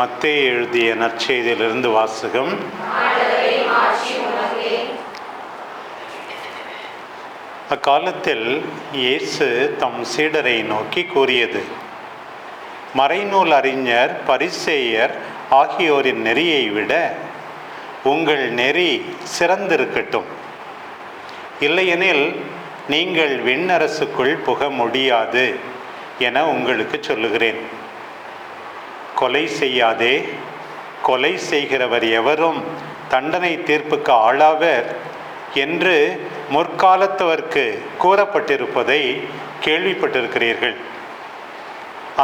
மத்தே எழுதிய நற்செய்தியிலிருந்து வாசகம். அக்காலத்தில் இயேசு தம் சீடரை நோக்கி கூறியது மறைநூல் அறிஞர் பரிசேயர் ஆகியோரின் நெறியை விட உங்கள் நெறி சிறந்திருக்கட்டும். இல்லையெனில் நீங்கள் விண்ணரசுக்குள் புக முடியாது என உங்களுக்கு சொல்லுகிறேன். கொலை செய்யாதே. கொலை செய்கிறவர் எவரும் தண்டனை தீர்ப்புக்கு ஆளாவர் என்று முற்காலத்தவர்க்கு கூறப்பட்டிருப்பதை கேள்விப்பட்டிருக்கிறீர்கள்.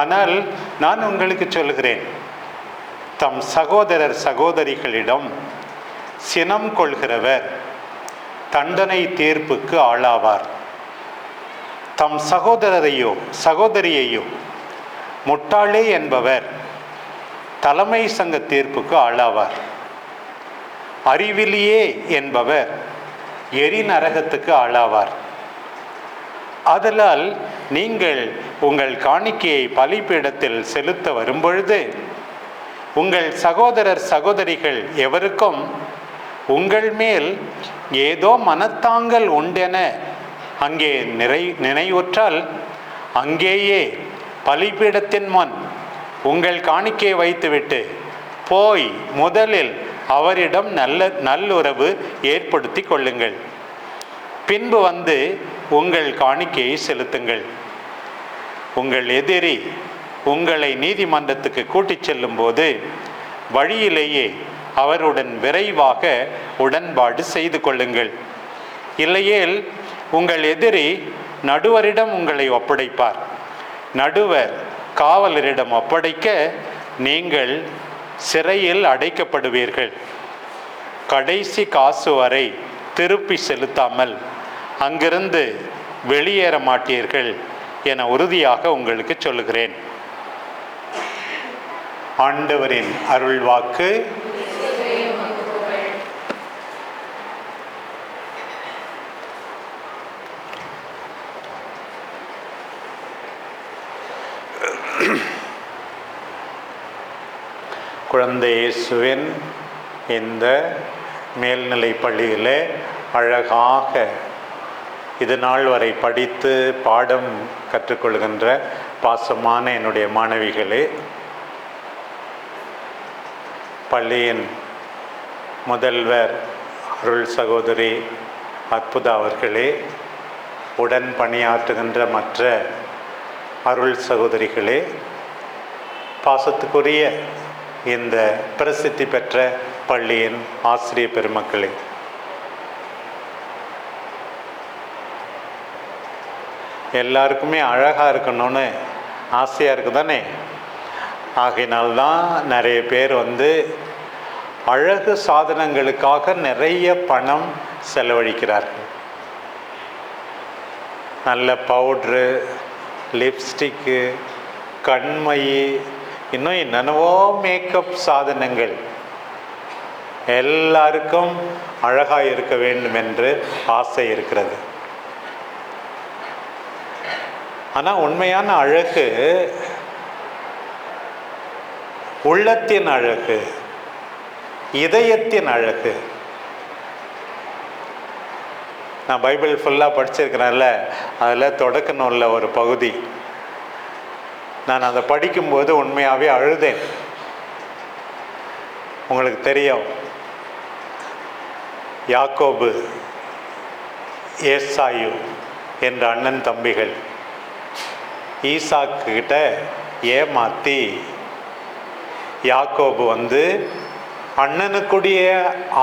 ஆனால் நான் உங்களுக்கு சொல்கிறேன் தம் சகோதரர் சகோதரிகளிடம் சினம் கொள்கிறவர் தண்டனை தீர்ப்புக்கு ஆளாவார். தம் சகோதரரையோ சகோதரியையோ முட்டாளே என்பவர் தலைமை சங்க தீர்ப்புக்கு ஆளாவார். அறிவிலியே என்பவர் எரி நரகத்துக்கு ஆளாவார். ஆதலால் நீங்கள் உங்கள் காணிக்கையை பலிப்பீடத்தில் செலுத்த வரும்பொழுது உங்கள் சகோதரர் சகோதரிகள் எவருக்கும் உங்கள் மேல் ஏதோ மனத்தாங்கல் உண்டென அங்கே நிறை நினைவுற்றால் அங்கேயே பலிபீடத்தின் முன் உங்கள் காணிக்கையை வைத்துவிட்டு போய் முதலில் அவரிடம் நல்ல நல்லுறவு ஏற்படுத்தி கொள்ளுங்கள். பின்பு வந்து உங்கள் காணிக்கையை செலுத்துங்கள். உங்கள் எதிரி உங்களை நீதிமன்றத்துக்கு கூட்டிச் செல்லும்போது வழியிலேயே அவருடன் விரைவாக உடன்பாடு செய்து கொள்ளுங்கள். இல்லையேல் உங்கள் எதிரி நடுவரிடம் உங்களை ஒப்படைப்பார். நடுவர் காவலரிடம் ஒப்படைக்க நீங்கள் சிறையில் அடைக்கப்படுவீர்கள். கடைசி காசு வரை திருப்பி செலுத்தாமல் அங்கிருந்து வெளியேற மாட்டீர்கள் என உறுதியாக உங்களுக்கு சொல்லுகிறேன். ஆண்டவரின் அருள்வாக்கு குழந்தை இயேசுவின் இந்த மேல்நிலை பள்ளியில் அழகாக இது நாள் வரை படித்து பாடம் கற்றுக்கொள்கின்ற பாசமான என்னுடைய மாணவிகளே பள்ளியின் முதல்வர் அருள் சகோதரி அற்புதா அவர்களே உடன் பணியாற்றுகின்ற மற்ற அருள் சகோதரிகளே பாசத்துக்குரிய இந்த பிரசித்தி பெற்ற பள்ளியின் ஆசிரிய பெருமக்களே. எல்லாருக்குமே அழகாக இருக்கணும்னு ஆசையாக இருக்குது தானே ஆகையினால்தான் நிறைய பேர் வந்து அழகு சாதனங்களுக்காக நிறைய பணம் செலவழிக்கிறார்கள். நல்ல பவுட்ரு லிப்ஸ்டிக்கு கண்மை இன்னும் என்னென்னவோ மேக்கப் சாதனங்கள். எல்லாருக்கும் அழகாக இருக்க வேண்டும் என்று ஆசை இருக்கிறது. ஆனால் உண்மையான அழகு உள்ளத்தின் அழகு இதயத்தின் அழகு. நான் பைபிள் ஃபுல்லாக படிச்சிருக்கிறேன்ல அதில் தொடக்க நூலில் ஒரு பகுதி. நான் அதை படிக்கும்போது உண்மையாகவே அழுதேன். உங்களுக்கு தெரியும். யாக்கோபு ஏசாயு என்ற அண்ணன் தம்பிகள் ஈசாக்கிட்ட ஏமாற்றி ஏமாத்தி யாக்கோபு வந்து அண்ணனுக்குடைய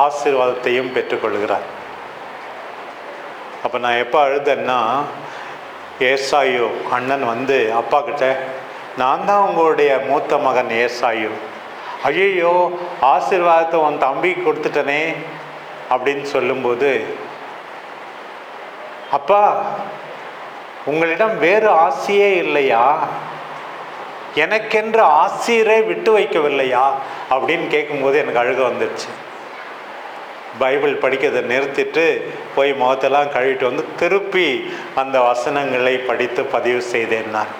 ஆசீர்வாதத்தையும் பெற்றுக்கொள்கிறார். அப்போ நான் எப்போ அழுதேன்னா ஏசாயு அண்ணன் வந்து அப்பா கிட்ட நான் தான் உங்களுடைய மூத்த மகன் ஏசாயு. ஐயோ ஆசீர்வாதத்தை உன் தம்பி கொடுத்துட்டனே அப்படின்னு சொல்லும்போது அப்பா உங்களிடம் வேறு ஆசையே இல்லையா? எனக்கென்று ஆசிரியரை விட்டு வைக்கவில்லையா? அப்படின்னு கேட்கும்போது எனக்கு அழுக வந்துடுச்சு பைபிள் படிக்கிறதை நிறுத்திட்டு போய் முகத்தெல்லாம் கழுவிட்டு வந்து திருப்பி அந்த வசனங்களை படித்து பதிவு செய்தேன் நான்.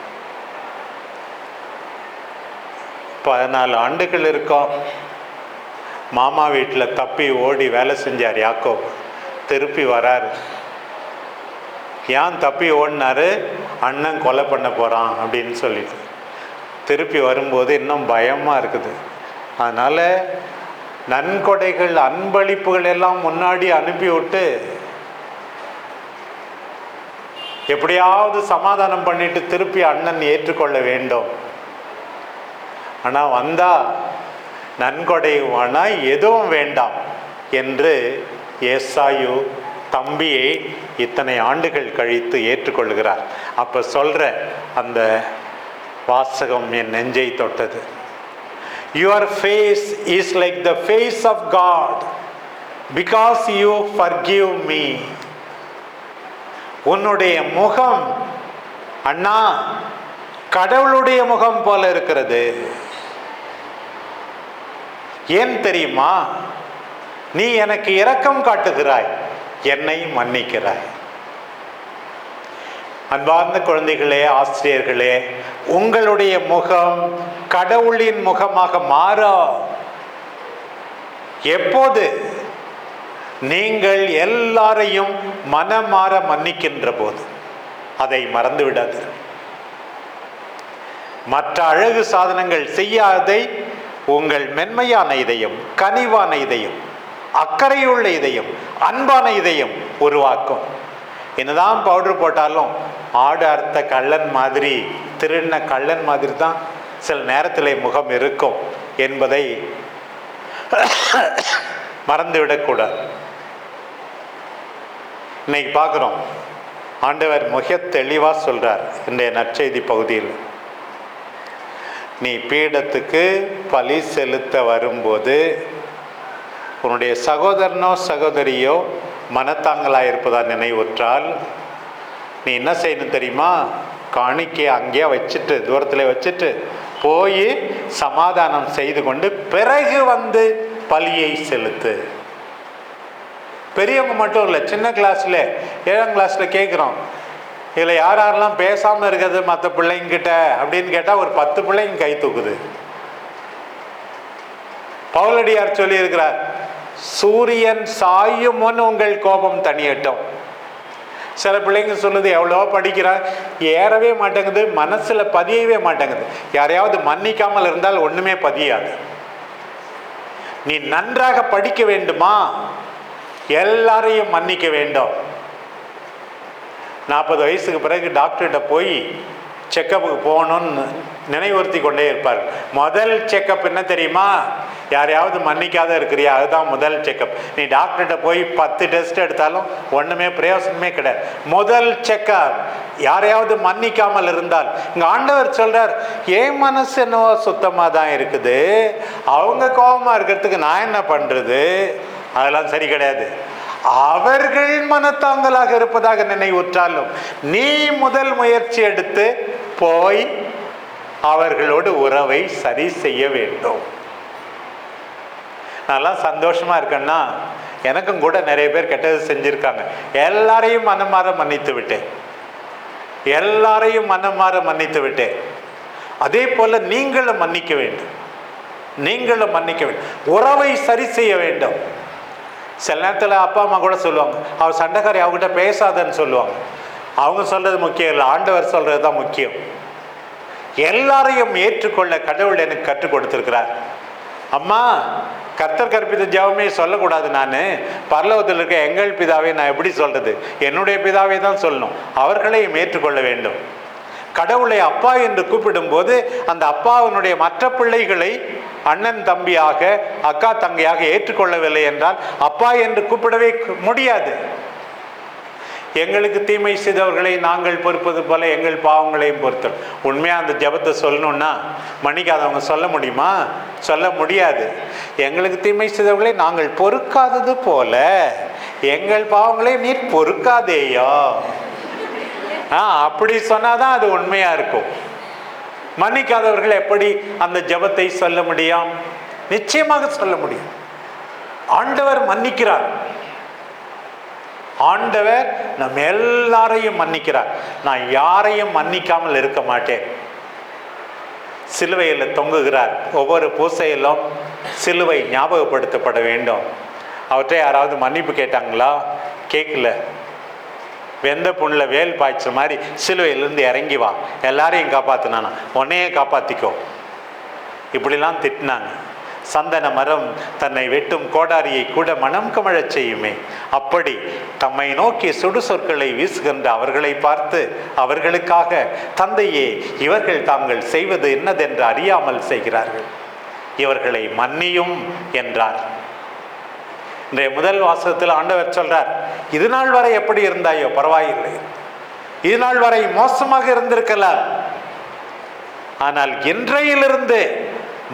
பதினாலு ஆண்டுகள் இருக்கும். மாமா வீட்டில் தப்பி ஓடி வேலை செஞ்சார் யாக்கோ திருப்பி வராரு. ஏன் தப்பி ஓடினாரு? அண்ணன் கொலை பண்ண போகிறான் அப்படின்னு சொல்லிட்டு. திருப்பி வரும்போது இன்னும் பயமாக இருக்குது. அதனால் நன்கொடைகள் அன்பளிப்புகள் எல்லாம் முன்னாடி அனுப்பி விட்டு எப்படியாவது சமாதானம் பண்ணிட்டு திருப்பி அண்ணன் ஏற்றுக்கொள்ள வேண்டும். ஆனால் வந்தால் நன்கொடை வேணா எதுவும் வேண்டாம் என்று ஏசாயு தம்பியை இத்தனை ஆண்டுகள் கழித்து ஏற்றுக்கொள்கிறார். அப்போ சொல்கிற அந்த வாசகம் என் நெஞ்சை தொட்டது. Your face is like the face of God because you forgive me உன்னுடைய முகம் அண்ணா கடவுளுடைய முகம் போல இருக்கிறது. ஏன் தெரியுமா? நீ எனக்கு இரக்கம் காட்டுகிறாய் என்னை மன்னிக்கிறாய். அன்பார்ந்த குழந்தைகளே ஆசிரியர்களே உங்களுடைய முகம் கடவுளின் முகமாக மாறா. எப்போது? நீங்கள் எல்லாரையும் மனமாற மன்னிக்கின்ற போது. அதை மறந்துவிடாது மற்ற அழகு சாதனங்கள் செய்யாதை உங்கள் மென்மையான இதயம் கனிவான இதயம் அக்கறையுள்ள இதயம் அன்பான இதயம் உருவாக்கும். என்னதான் பவுடர் போட்டாலும் ஆடு அறுத்த கள்ளன் மாதிரி திருடின கள்ளன் மாதிரி தான் சில நேரத்தில் முகம் இருக்கும் என்பதை மறந்துவிடக்கூடாது. இன்னைக்கு பார்க்குறோம். ஆண்டவர் மிக தெளிவாக சொல்கிறார் இன்றைய நற்செய்தி பகுதியில். நீ பீடத்துக்கு பலி செலுத்த வரும்போது உன்னுடைய சகோதரனோ சகோதரியோ மனத்தாங்களாக இருப்பதா நினைவுற்றால் நீ என்ன செய்யணும் தெரியுமா? காணிக்கை அங்கேயே வச்சுட்டு தூரத்தில் வச்சுட்டு போய் சமாதானம் செய்து கொண்டு பிறகு வந்து பலியை செலுத்து. பெரியவங்க மட்டும் இல்லை சின்ன கிளாஸில் ஏழாம் கிளாஸில் கேட்குறோம் இதில் யார் யாரெல்லாம் பேசாமல் இருக்கிறது மற்ற பிள்ளைங்கிட்ட அப்படின்னு கேட்டால் ஒரு பத்து பிள்ளைங்க கை தூக்குது. பவுலடியார் சொல்லியிருக்கிறார் சூரியன் சாயும் முன் உங்கள் கோபம் தனியட்டும் சில பிள்ளைங்க சொல்லுது எவ்வளோ படிக்கிறா ஏறவே மாட்டேங்குது மனசில் பதியவே மாட்டேங்குது. யாரையாவது மன்னிக்காமல் இருந்தால் ஒன்றுமே பதியாது. நீ நன்றாக படிக்க வேண்டுமா? எல்லாரையும் மன்னிக்க வேண்டும். நாற்பது வயசுக்கு பிறகு டாக்டர்கிட்ட போய் செக்கப்புக்கு போகணும்னு நினைவுறுத்தி கொண்டே இருப்பார். முதல் செக்கப் என்ன தெரியுமா? யாரையாவது மன்னிக்காத இருக்கிறியா? அதுதான் முதல் செக்கப் நீ டாக்டர்கிட்ட போய் பத்து டெஸ்ட் எடுத்தாலும் ஒன்றுமே பிரயோசனமே கிடையாது. முதல் செக்கப் யாரையாவது மன்னிக்காமல் இருந்தால். இங்கே ஆண்டவர் சொல்கிறார் என் மனசு என்னவோ சுத்தமாக தான் இருக்குது. அவங்க கோபமாக இருக்கிறதுக்கு நான் என்ன பண்ணுறது அதெல்லாம் சரி கிடையாது. அவர்கள் மனத்தாங்கலாக இருப்பதாக நினைவுற்றாலும் நீ முதல் முயற்சி எடுத்து போய் அவர்களோடு உறவை சரி செய்ய வேண்டும். நல்லா சந்தோஷமா இருக்கேன்னா எனக்கும் கூட நிறைய பேர் கெட்டது செஞ்சிருக்காங்க. எல்லாரையும் மனமாற மன்னித்து விட்டேன். எல்லாரையும் மனமாற மன்னித்து விட்டேன். அதே போல நீங்களும் மன்னிக்க வேண்டும். நீங்களும் மன்னிக்க வேண்டும். உறவை சரி செய்ய வேண்டும். சில நேரத்தில் அப்பா அம்மா கூட சொல்லுவாங்க அவர் சண்டைக்காரி அவங்ககிட்ட பேசாதன்னு சொல்லுவாங்க. அவங்க சொல்கிறது முக்கியம் இல்லை ஆண்டவர் சொல்கிறது தான் முக்கியம். எல்லாரையும் ஏற்றுக்கொள்ள கடவுள் எனக்கு கற்றுக் கொடுத்துருக்கிறார். அம்மா கர்த்தர் கற்பித்த ஜெபமே சொல்லக்கூடாது நான். பரலோகத்தில் இருக்க எங்கள் பிதாவை நான் எப்படி சொல்கிறது என்னுடைய பிதாவை தான் சொல்லணும். அவர்களையும் ஏற்றுக்கொள்ள வேண்டும். கடவுளை அப்பா என்று கூப்பிடும்போது அந்த அப்பாவினுடைய மற்ற பிள்ளைகளை அண்ணன் தம்பியாக அக்கா தங்கையாக ஏற்றுக்கொள்ளவில்லை என்றால் அப்பா என்று கூப்பிடவே முடியாது. எங்களுக்கு தீமை செய்தவர்களை நாங்கள் பொறுப்பது போல எங்கள் பாவங்களையும் பொறுத்தோம் உண்மையாக அந்த ஜெபத்தை சொல்லணும்னா மன்னிக்காதவங்க சொல்ல முடியுமா? சொல்ல முடியாது. எங்களுக்கு தீமை செய்தவர்களை நாங்கள் பொறுக்காதது போல எங்கள் பாவங்களை நீர் பொறுக்காதேயோ? ஆ அப்படி சொன்னாதான் அது உண்மையாக இருக்கும். மன்னிக்காதவர்கள் எப்படி அந்த ஜெபத்தை சொல்ல முடியும்? நிச்சயமாக சொல்ல முடியும். ஆண்டவர் மன்னிக்கிறார். ஆண்டவர் நம்ம எல்லாரையும் மன்னிக்கிறார். நான் யாரையும் மன்னிக்காமல் இருக்க மாட்டேன். சிலுவையில் தொங்குகிறார். ஒவ்வொரு பூசையிலும் சிலுவை ஞாபகப்படுத்தப்பட வேண்டும். அவற்றை யாராவது மன்னிப்பு கேட்டாங்களா? கேட்கல. வெந்த புண்ணில் வேல் பாய்ச்ச மாதிரி சிலுவையிலேருந்து இறங்கி வா. எல்லாரையும் காப்பாற்றினானா உன்னையே காப்பாற்றிக்கோ இப்படிலாம் திட்டினாங்க. சந்தன மரம் தன்னை வெட்டும் கோடாரியை கூட மனம் கமழச் செய்யுமே. அப்படி தம்மை நோக்கி சுடு சொற்களை வீசுகின்ற அவர்களை பார்த்து அவர்களுக்காக தந்தையே இவர்கள் தாங்கள் செய்வது என்னதென்று அறியாமல் செய்கிறார்கள். இவர்களை மன்னியும் என்றார். இன்றைய முதல் வாசகத்தில் ஆண்டவர் சொல்கிறார் இது நாள் வரை எப்படி இருந்தாயோ பரவாயில்லை. இது நாள் வரை மோசமாக இருந்திருக்கலாம் ஆனால் இன்றையிலிருந்து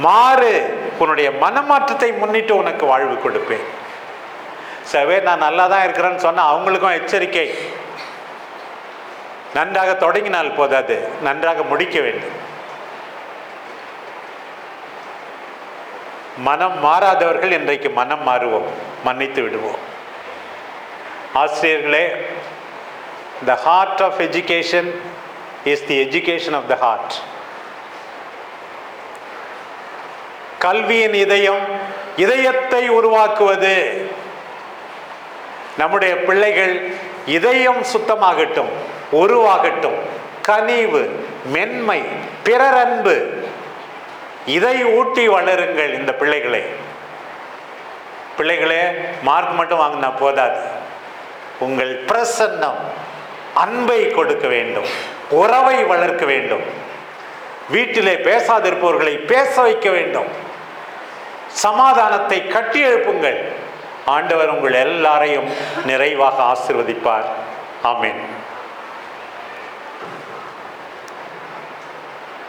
மாறு உன்னுடைய மனமாற்றத்தை முன்னிட்டு உனக்கு வாழ்வு கொடுப்பேன். சவே நான் நல்லா தான் இருக்கிறேன்னு சொன்னால் அவங்களுக்கும் எச்சரிக்கை. நன்றாக தொடங்கினால் போதாது நன்றாக முடிக்க வேண்டும். மனம் மாறாதவர்கள் இன்றைக்கு மனம் மாறுவோம் மன்னித்து விடுவோம். ஆசிரியர்களே the heart of education is the education of the heart கல்வியின் இதயம் இதயத்தை உருவாக்குவது. நம்முடைய பிள்ளைகள் இதயம் சுத்தமாகட்டும் உருவாகட்டும். கனிவு மென்மை பிறரன்பு இதை ஊட்டி வளருங்கள் இந்த பிள்ளைகளை. பிள்ளைகளே மார்க் மட்டும் வாங்கினா போதாது. உங்கள் பிரசன்னம் அன்பை கொடுக்க வேண்டும் உறவை வளர்க்க வேண்டும். வீட்டிலே பேசாதிருப்பவர்களை பேச வைக்க வேண்டும். சமாதானத்தை கட்டி எழுப்புங்கள். ஆண்டவர் உங்கள் எல்லாரையும் நிறைவாக ஆசிர்வதிப்பார். ஆமேன்.